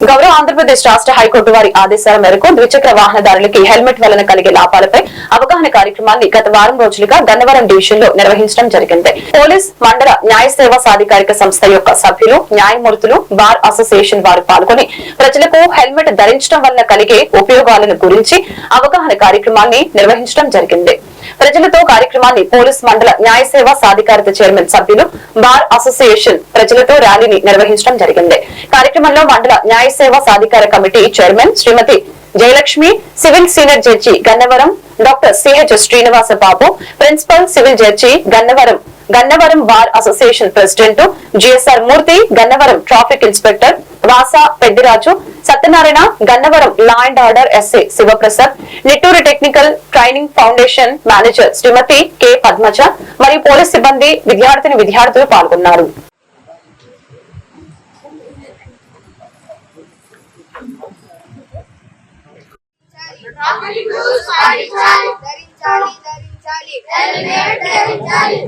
గౌరవ ఆంధ్రప్రదేశ్ రాష్ట్ర హైకోర్టు వారి ఆదేశాల మేరకు ద్విచక్ర వాహనదారులకి హెల్మెట్ వలన కలిగే లాభాలపై అవగాహన కార్యక్రమాన్ని గత వారం రోజులుగా గన్నవరం డివిజన్లో నిర్వహించడం జరిగింది. పోలీస్ మండల న్యాయ సేవా సాధికారిక సంస్థ యొక్క సభ్యులు న్యాయమూర్తులు బార్ అసోసియేషన్ వారు పాల్గొని ప్రజలకు హెల్మెట్ ధరించడం వలన కలిగే ఉపయోగాలను గురించి అవగాహన కార్యక్రమాన్ని నిర్వహించడం జరిగింది. ప్రజలతో కార్యక్రమాన్ని పోలీస్ మండల న్యాయ సేవా సాధికారత చైర్మన్ సభ్యులు బార్ అసోసియేషన్ ప్రజలతో ర్యాలీని నిర్వహించడం జరిగింది. కార్యక్రమంలో మండల న్యాయ సేవా సాధికార committee chairman Shrimati Jayalakshmi civil senior judge Gannavaram doctor CH Srinivasa Babu principal civil judge Gannavaram Gannavaram bar association president GSR Murthy Gannavaram traffic inspector Vasa Peddiraju Satyanarayana Gannavaram law and order SA Sivaprasad Nitturu technical training foundation manager Shrimati K Padmaja మరియు police సిబ్బంది విద్యార్థిని విద్యార్థులు పాల్గొన్నారు. ధరించాలి ధరించాలి ధరించాలి.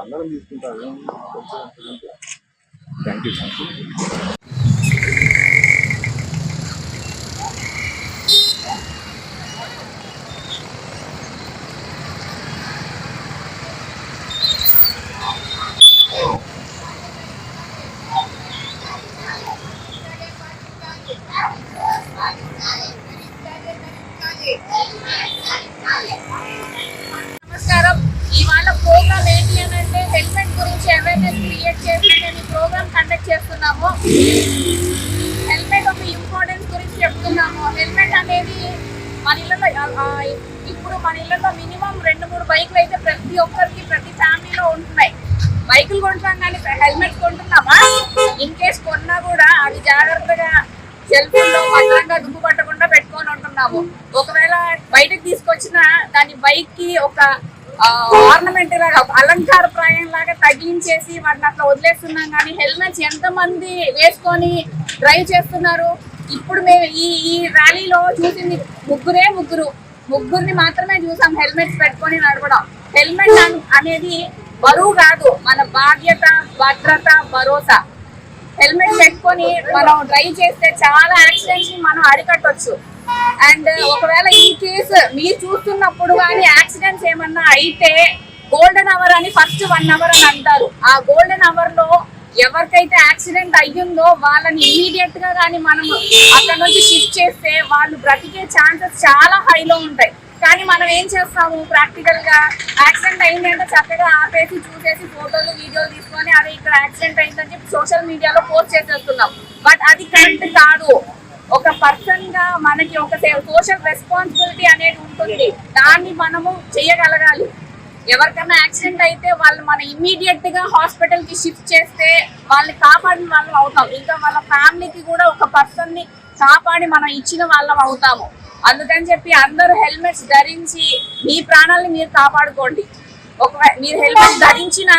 అందరం తీసుకుంటారు థ్యాంక్ యూ నమస్కారం Conduct చేస్తూ చేసి మేము ఈ ప్రోగ్రామ్ కండక్ట్ చేస్తున్నాము. హెల్మెట్ ఒక ఇంపార్టెన్స్ గురించి చెప్తున్నాము. హెల్మెట్ అనేది మన ఇళ్ళలో ఇప్పుడు మన ఇళ్ళలో మినిమం రెండు మూడు బైకులు అయితే ప్రతి ఒక్కరికి ప్రతి ఫ్యామిలీలో ఉంటున్నాయి. బైకులు కొంటున్నాం కానీ హెల్మెట్ కొంటున్నామా? ఇన్ కేస్ కొన్నా కూడా అది జాగ్రత్తగా సెల్ ఫోన్ భద్రంగా దుమ్ము పట్టకుండా పెట్టుకొని ఉంటున్నాము. ఒకవేళ బయటకు తీసుకొచ్చిన దాని బైక్కి ఒక ఆర్నమెంట్ లాగా అలంకార ప్రాయం లాగా తగ్గించేసి వాటిని అట్లా వదిలేస్తున్నాం కానీ హెల్మెట్స్ ఎంత మంది వేసుకొని డ్రైవ్ చేస్తున్నారు? ఇప్పుడు మేము ఈ ఈ ర్యాలీలో చూసింది ముగ్గురే ముగ్గురు. ముగ్గురిని మాత్రమే చూసాం హెల్మెట్స్ పెట్టుకొని నడవడం. హెల్మెట్ అనేది బరువు కాదు మన బాధ్యత భద్రత భరోసా. హెల్మెట్ పెట్టుకొని మనం డ్రైవ్ చేస్తే చాలా యాక్సిడెంట్స్ని మనం అరికట్టొచ్చు. అండ్ uh, ఒకవేళ ఈ కేసు మీరు చూస్తున్నప్పుడు కానీ యాక్సిడెంట్స్ ఏమన్నా అయితే గోల్డెన్ అవర్ అని ఫస్ట్ వన్ అవర్ అని అంటారు. ఆ గోల్డెన్ అవర్లో ఎవరికైతే యాక్సిడెంట్ అయ్యిందో వాళ్ళని ఇమీడియట్గా కానీ మనం అక్కడ నుంచి షిఫ్ట్ చేస్తే వాళ్ళు బ్రతికే ఛాన్సెస్ చాలా హైలో ఉంటాయి. కానీ మనం ఏం చేస్తాము? ప్రాక్టికల్గా యాక్సిడెంట్ అయిందంటే చక్కగా ఆపేసి చూసేసి ఫోటోలు వీడియోలు తీసుకొని అదే ఇక్కడ యాక్సిడెంట్ అయిందని చెప్పి సోషల్ మీడియాలో పోస్ట్ చేసేస్తున్నాం. బట్ అది కరెక్ట్ కాదు. ఒక పర్సన్గా మనకి ఒక సోషల్ రెస్పాన్సిబిలిటీ అనేది ఉంటుంది. దాన్ని మనము చేయగలగాలి. ఎవరికైనా యాక్సిడెంట్ అయితే వాళ్ళు మన ఇమ్మీడియట్గా హాస్పిటల్కి షిఫ్ట్ చేస్తే వాళ్ళని కాపాడిన వాళ్ళం అవుతాం. ఇంకా వాళ్ళ ఫ్యామిలీకి కూడా ఒక పర్సన్ని కాపాడి మనం ఇచ్చిన వాళ్ళం అవుతాము. అందుకని చెప్పి అందరూ హెల్మెట్స్ ధరించి మీ ప్రాణాలని మీరు కాపాడుకోండి. ఒకవేళ మీరు హెల్మెట్ ధరించిన